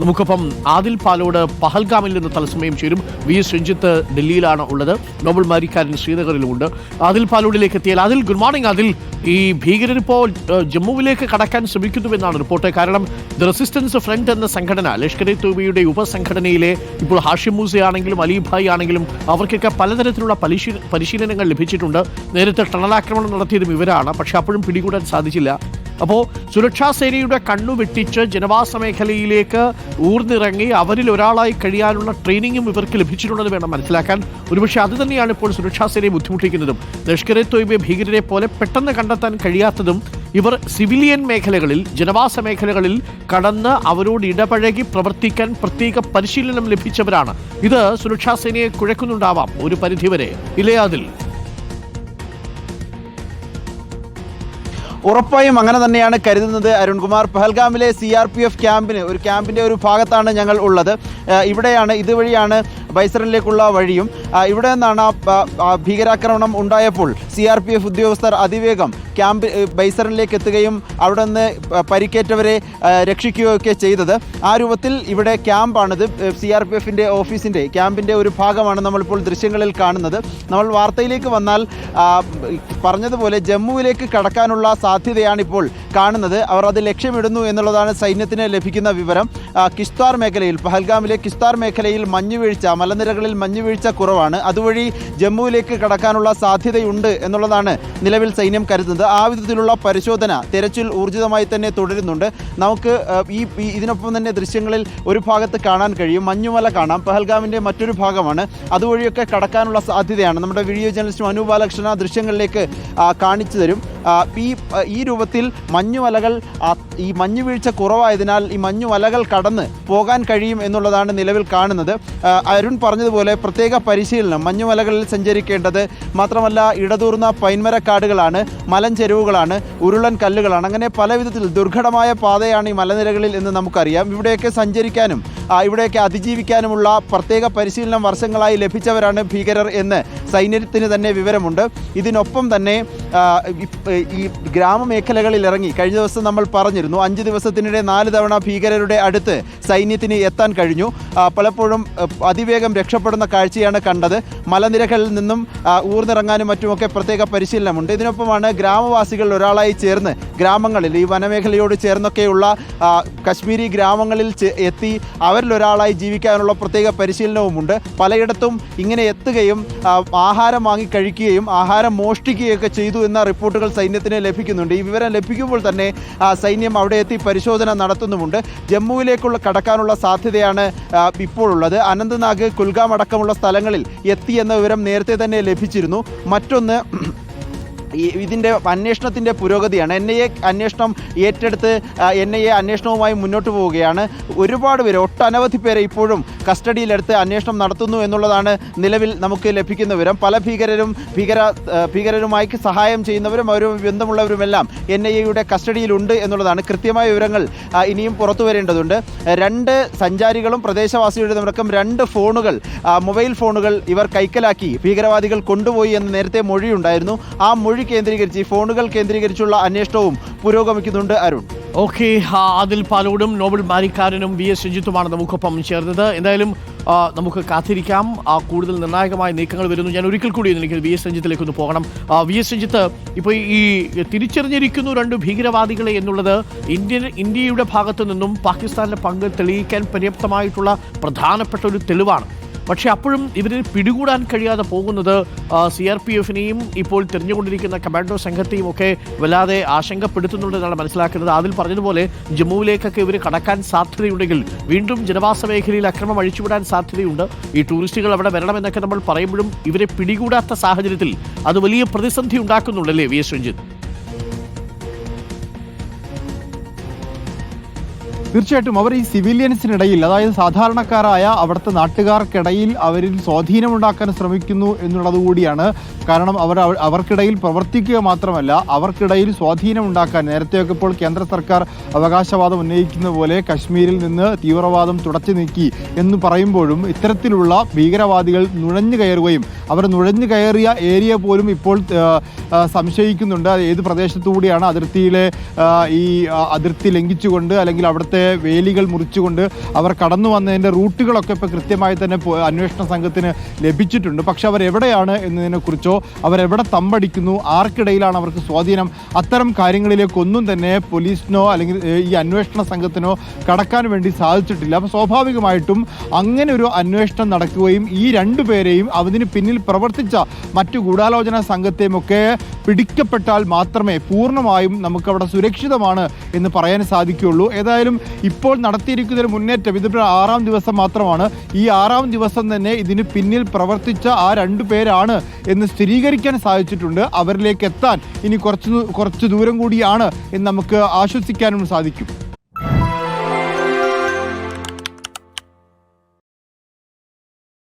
നമുക്കൊപ്പം ആദിൽ പാലോട് പഹൽഗാമിൽ നിന്ന് തത്സമയം ചേരും. വി എസ് രഞ്ജിത്ത് ഡൽഹിയിലാണ് ഉള്ളത്. നോബൽ മാരിക്കാരൻ ശ്രീനഗറിലുമുണ്ട്. ആദിൽ പാലോടിലേക്ക് എത്തിയാൽ അതിൽ ഗുഡ് മോർണിംഗ് ആദിൽ. ഈ ഭീകരരിപ്പോൾ ജമ്മുവിലേക്ക് കടക്കാൻ ശ്രമിക്കുന്നുവെന്നാണ് റിപ്പോർട്ട്. കാരണം ദ റെസിസ്റ്റൻസ് ഫ്രണ്ട് എന്ന സംഘടന ലഷ്കർ ഇ തൂബയുടെ ഉപസംഘടനയിലെ ഇപ്പോൾ ഹാഷിം മൂസ ആണെങ്കിലും അലിഭായ് ആണെങ്കിലും അവർക്കൊക്കെ പലതരത്തിലുള്ള പരിശീലനങ്ങൾ ലഭിച്ചിട്ടുണ്ട്. നേരത്തെ ടണലാക്രമണം നടത്തിയതും ഇവരാണ്. പക്ഷെ അപ്പോഴും പിടികൂടാൻ സാധിച്ചില്ല. അപ്പോൾ സുരക്ഷാ സേനയുടെ കണ്ണു വെട്ടിച്ച് ജനവാസ മേഖലയിലേക്ക് ഊർന്നിറങ്ങി അവരിൽ ഒരാളായി കഴിയാനുള്ള ട്രെയിനിങ്ങും ഇവർക്ക് ലഭിച്ചിട്ടുണ്ടെന്ന് വേണം മനസ്സിലാക്കാൻ. ഒരുപക്ഷെ അത് തന്നെയാണ് ഇപ്പോൾ സുരക്ഷാ സേനയെ ബുദ്ധിമുട്ടിക്കുന്നതും. ലഷ്കരെ തൊയ്ബെ ഭീകരരെ പോലെ പെട്ടെന്ന് കണ്ടെത്താൻ കഴിയാത്തതും ഇവർ സിവിലിയൻ മേഖലകളിൽ ജനവാസ മേഖലകളിൽ കടന്ന് അവരോട് ഇടപഴകി പ്രവർത്തിക്കാൻ പ്രത്യേക പരിശീലനം ലഭിച്ചവരാണ്. ഇത് സുരക്ഷാ സേനയെ കുഴക്കുന്നുണ്ടാവാം ഒരു പരിധിവരെ. ഇല്ലേ അതിൽ ഉറപ്പായും അങ്ങനെ തന്നെയാണ് കരുതുന്നത് അരുൺകുമാർ പഹൽഗാമിലെ സി ആർ പി എഫ് ക്യാമ്പിന് ഒരു ക്യാമ്പിന്റെ ഒരു ഭാഗത്താണ് ഞങ്ങൾ ഉള്ളത്. ഇവിടെയാണ് ഇതുവഴിയാണ് ബൈസറിലേക്കുള്ള വഴിയും ഇവിടെ നിന്നാണ് ഭീകരാക്രമണം ഉണ്ടായപ്പോൾ സി ആർ പി എഫ് ഉദ്യോഗസ്ഥർ അതിവേഗം ക്യാമ്പ് ബൈസറിലേക്ക് എത്തുകയും അവിടെ നിന്ന് പരിക്കേറ്റവരെ രക്ഷിക്കുകയൊക്കെ ചെയ്തത്. ആ രൂപത്തിൽ ഇവിടെ ക്യാമ്പാണിത് സി ആർ പി എഫിന്റെ ഓഫീസിന്റെ ക്യാമ്പിന്റെ ഒരു ഭാഗമാണ് നമ്മളിപ്പോൾ ദൃശ്യങ്ങളിൽ കാണുന്നത്. നമ്മൾ വാർത്തയിലേക്ക് വന്നാൽ പറഞ്ഞതുപോലെ ജമ്മുവിലേക്ക് കടക്കാനുള്ള സാധ്യതയാണ് ഇപ്പോൾ കാണുന്നത്. അവർ അത് ലക്ഷ്യമിടുന്നു എന്നുള്ളതാണ് സൈന്യത്തിന് ലഭിക്കുന്ന വിവരം. കിസ്താർ മേഖലയിൽ പഹൽഗാമിലെ കിസ്താർ മേഖലയിൽ മഞ്ഞുവീഴ്ച മലനിരകളിൽ മഞ്ഞുവീഴ്ച കുറവാണ്. അതുവഴി ജമ്മുവിലേക്ക് കടക്കാനുള്ള സാധ്യതയുണ്ട് എന്നുള്ളതാണ് നിലവിൽ സൈന്യം കരുതുന്നത്. ആ വിധത്തിലുള്ള പരിശോധന തെരച്ചിൽ ഊർജിതമായി തന്നെ തുടരുന്നുണ്ട്. നമുക്ക് ഈ ഇതിനൊപ്പം തന്നെ ദൃശ്യങ്ങളിൽ ഒരു ഭാഗത്ത് കാണാൻ കഴിയും. മഞ്ഞുമല കാണാം. പഹൽഗാമിന്റെ മറ്റൊരു ഭാഗമാണ്. അതുവഴിയൊക്കെ കടക്കാനുള്ള സാധ്യതയാണ്. നമ്മുടെ വീഡിയോ ജേർണലിസ്റ്റ് മനു ബാലകൃഷ്ണൻ ആ ദൃശ്യങ്ങളിലേക്ക് കാണിച്ചു തരും. ഈ ഈ രൂപത്തിൽ മഞ്ഞുമലകൾ ഈ മഞ്ഞുവീഴ്ച കുറവായതിനാൽ ഈ മഞ്ഞുമലകൾ കടന്ന് പോകാൻ കഴിയും എന്നുള്ളതാണ് നിലവിൽ കാണുന്നത്. അരുൺ പറഞ്ഞതുപോലെ പ്രത്യേക പരിശീലനം മഞ്ഞുമലകളിൽ സഞ്ചരിക്കേണ്ടത് മാത്രമല്ല ഇടതൂർന്ന പൈൻമരക്കാടുകളാണ് മലഞ്ചെരുവുകളാണ് ഉരുളൻ കല്ലുകളാണ്. അങ്ങനെ പല വിധത്തിൽ ദുർഘടമായ പാതയാണ് ഈ മലനിരകളിൽ എന്ന് നമുക്കറിയാം. ഇവിടെയൊക്കെ സഞ്ചരിക്കാനും ഇവിടെയൊക്കെ അതിജീവിക്കാനുമുള്ള പ്രത്യേക പരിശീലനം വർഷങ്ങളായി ലഭിച്ചവരാണ് ഭീകരർ എന്ന് സൈന്യത്തിന് തന്നെ വിവരമുണ്ട്. ഇതിനൊപ്പം തന്നെ ഈ ഗ്രാമമേഖലകളിൽ ഇറങ്ങി കഴിഞ്ഞ ദിവസം നമ്മൾ പറഞ്ഞിരുന്നു അഞ്ച് ദിവസത്തിനിടെ നാല് തവണ ഭീകരരുടെ അടുത്ത് സൈന്യത്തിന് എത്താൻ കഴിഞ്ഞു. പലപ്പോഴും അതിവേഗം രക്ഷപ്പെടുന്ന കാഴ്ചയാണ് കണ്ടത്. മലനിരകളിൽ നിന്നും ഊർന്നിറങ്ങാനും മറ്റുമൊക്കെ പ്രത്യേക പരിശീലനമുണ്ട്. ഇതിനൊപ്പമാണ് ഗ്രാമവാസികൾ ഒരാളായി ചേർന്ന് ഗ്രാമങ്ങളിൽ ഈ വനമേഖലയോട് ചേർന്നൊക്കെയുള്ള കശ്മീരി ഗ്രാമങ്ങളിൽ എത്തി അവരിലൊരാളായി ജീവിക്കാനുള്ള പ്രത്യേക പരിശീലനവുമുണ്ട്. പലയിടത്തും ഇങ്ങനെ എത്തുകയും ആഹാരം വാങ്ങി കഴിക്കുകയും ആഹാരം മോഷ്ടിക്കുകയൊക്കെ ചെയ്തു എന്ന റിപ്പോർട്ടുകൾ സൈന്യത്തിന് ലഭിക്കുന്നുണ്ട്. ഈ വിവരം ലഭിക്കുമ്പോൾ തന്നെ സൈന്യം അവിടെ എത്തി പരിശോധന നടത്തുന്നുമുണ്ട്. ജമ്മുവിലേക്കുള്ള കടക്കാനുള്ള സാധ്യതയാണ് ഇപ്പോഴുള്ളത്. അനന്ത്നാഗ് കുൽഗാം അടക്കമുള്ള സ്ഥലങ്ങളിൽ എത്തി എന്ന വിവരം നേരത്തെ തന്നെ ലഭിച്ചിരുന്നു. മറ്റൊന്ന് ഇതിന്റെ അന്വേഷണത്തിന്റെ പുരോഗതിയാണ്. എൻ ഐ എ അന്വേഷണം ഏറ്റെടുത്ത് എൻ ഐ എ അന്വേഷണവുമായി മുന്നോട്ട് പോവുകയാണ്. ഒരുപാട് പേര് ഒട്ടനവധി പേരെ ഇപ്പോഴും കസ്റ്റഡിയിലെടുത്ത് അന്വേഷണം നടത്തുന്നു എന്നുള്ളതാണ് നിലവിൽ നമുക്ക് ലഭിക്കുന്ന വിവരം. പല ഭീകരരും ഭീകര ഭീകരരുമായി സഹായം ചെയ്യുന്നവരും അവരും ബന്ധമുള്ളവരുമെല്ലാം എൻ ഐ എയുടെ കസ്റ്റഡിയിലുണ്ട് എന്നുള്ളതാണ് കൃത്യമായ വിവരങ്ങൾ ഇനിയും പുറത്തു വരേണ്ടതുണ്ട്. രണ്ട് സഞ്ചാരികളും പ്രദേശവാസികളുടെ നിറക്കം രണ്ട് ഫോണുകൾ മൊബൈൽ ഫോണുകൾ ഇവർ കൈക്കലാക്കി ഭീകരവാദികൾ കൊണ്ടുപോയി എന്ന് നേരത്തെ മൊഴിയുണ്ടായിരുന്നു. ആ മൊഴി കേന്ദ്രീകരിച്ച് ഈ ഫോണുകൾ കേന്ദ്രീകരിച്ചുള്ള അന്വേഷണവും പുരോഗമിക്കുന്നുണ്ട് അരുൺ. ഓക്കെ അതിൽ പലരും നോബൽ മാരിക്കാരനും വി എസ് രഞ്ജിത്തുമാണ് നമുക്കൊപ്പം ചേർന്നത്. എന്തായാലും നമുക്ക് കാത്തിരിക്കാം. കൂടുതൽ നിർണായകമായ നീക്കങ്ങൾ വരുന്നു. ഞാൻ ഒരിക്കൽ കൂടി എനിക്ക് വി എസ് രഞ്ജിത്തിലേക്ക് ഒന്ന് പോകണം. വി എസ് രഞ്ജിത്ത് ഇപ്പോൾ ഈ തിരിച്ചറിഞ്ഞിരിക്കുന്നു രണ്ട് ഭീകരവാദികളെ എന്നുള്ളത് ഇന്ത്യൻ ഇന്ത്യയുടെ ഭാഗത്തു നിന്നും പാകിസ്ഥാനിലെ പങ്ക് തെളിയിക്കാൻ പര്യാപ്തമായിട്ടുള്ള പ്രധാനപ്പെട്ട ഒരു തെളിവാണ്. പക്ഷെ അപ്പോഴും ഇവരെ പിടികൂടാൻ കഴിയാതെ പോകുന്നത് സി ആർ പി എഫിനെയും ഇപ്പോൾ തിരഞ്ഞുകൊണ്ടിരിക്കുന്ന കമാൻഡോ സംഘത്തെയും ഒക്കെ വല്ലാതെ ആശങ്കപ്പെടുത്തുന്നുണ്ടെന്നാണ് മനസ്സിലാക്കുന്നത്. അതിൽ പറഞ്ഞതുപോലെ ജമ്മുവിലേക്കൊക്കെ ഇവർ കടക്കാൻ സാധ്യതയുണ്ടെങ്കിൽ വീണ്ടും ജനവാസ മേഖലയിൽ അക്രമം അഴിച്ചുവിടാൻ സാധ്യതയുണ്ട്. ഈ ടൂറിസ്റ്റുകൾ അവിടെ വരണമെന്നൊക്കെ നമ്മൾ പറയുമ്പോഴും ഇവരെ പിടികൂടാത്ത സാഹചര്യത്തിൽ അത് വലിയ പ്രതിസന്ധി ഉണ്ടാക്കുന്നുണ്ടല്ലേ വി എസ് രഞ്ജിത്ത്? തീർച്ചയായിട്ടും അവർ ഈ സിവിലിയൻസിനിടയിൽ അതായത് സാധാരണക്കാരായ അവിടുത്തെ നാട്ടുകാർക്കിടയിൽ അവരിൽ സ്വാധീനമുണ്ടാക്കാൻ ശ്രമിക്കുന്നു എന്നുള്ളത് കൂടിയാണ്. കാരണം അവർ അവർക്കിടയിൽ പ്രവർത്തിക്കുക മാത്രമല്ല അവർക്കിടയിൽ സ്വാധീനമുണ്ടാക്കാൻ നേരത്തെയൊക്കെ ഇപ്പോൾ കേന്ദ്ര സർക്കാർ അവകാശവാദം ഉന്നയിക്കുന്ന പോലെ കശ്മീരിൽ നിന്ന് തീവ്രവാദം തുടച്ചു നീക്കി എന്ന് പറയുമ്പോഴും ഇത്തരത്തിലുള്ള ഭീകരവാദികൾ നുഴഞ്ഞു കയറുകയും അവർ നുഴഞ്ഞു കയറിയ ഏരിയ പോലും ഇപ്പോൾ സംശയിക്കുന്നുണ്ട്. ഏത് പ്രദേശത്തുകൂടിയാണ് അതിർത്തിയിലെ ഈ അതിർത്തി ലംഘിച്ചുകൊണ്ട് അല്ലെങ്കിൽ അവിടുത്തെ വേലികൾ മുറിച്ചുകൊണ്ട് അവർ കടന്നു വന്നതിന്റെ റൂട്ടുകളൊക്കെ ഇപ്പോൾ കൃത്യമായി തന്നെ അന്വേഷണ സംഘത്തിന് ലഭിച്ചിട്ടുണ്ട്. പക്ഷെ അവർ എവിടെയാണ് എന്നതിനെക്കുറിച്ചോ അവരെവിടെ തമ്പടിക്കുന്നു ആർക്കിടയിലാണ് അവർക്ക് സ്വാധീനം അത്തരം കാര്യങ്ങളിലേക്കൊന്നും തന്നെ പോലീസിനോ അല്ലെങ്കിൽ ഈ അന്വേഷണ സംഘത്തിനോ കടക്കാൻ വേണ്ടി സാധിച്ചിട്ടില്ല. അപ്പോൾ സ്വാഭാവികമായിട്ടും അങ്ങനെ ഒരു അന്വേഷണം നടക്കുകയും ഈ രണ്ടു പേരെയും അതിന് പിന്നിൽ പ്രവർത്തിച്ച മറ്റു ഗൂഢാലോചന സംഘത്തെയും ഒക്കെ പിടിക്കപ്പെട്ടാൽ മാത്രമേ പൂർണമായും നമുക്കവിടെ സുരക്ഷിതമാണ് എന്ന് പറയാൻ സാധിക്കുകയുള്ളൂ. ഏതായാലും ഇപ്പോൾ നടത്തിയിരിക്കുന്ന ഒരു മുന്നേറ്റം ഇതിപ്പോൾ ആറാം ദിവസം മാത്രമാണ്. ഈ ആറാം ദിവസം തന്നെ ഇതിന് പിന്നിൽ പ്രവർത്തിച്ച ആ രണ്ടു പേരാണ് എന്ന് സ്ഥിരീകരിക്കാൻ സാധിച്ചിട്ടുണ്ട്. അവരിലേക്ക് എത്താൻ ഇനി കുറച്ച് കുറച്ച് ദൂരം കൂടിയാണ് എന്ന് നമുക്ക് ആശ്വസിക്കാനും സാധിക്കും.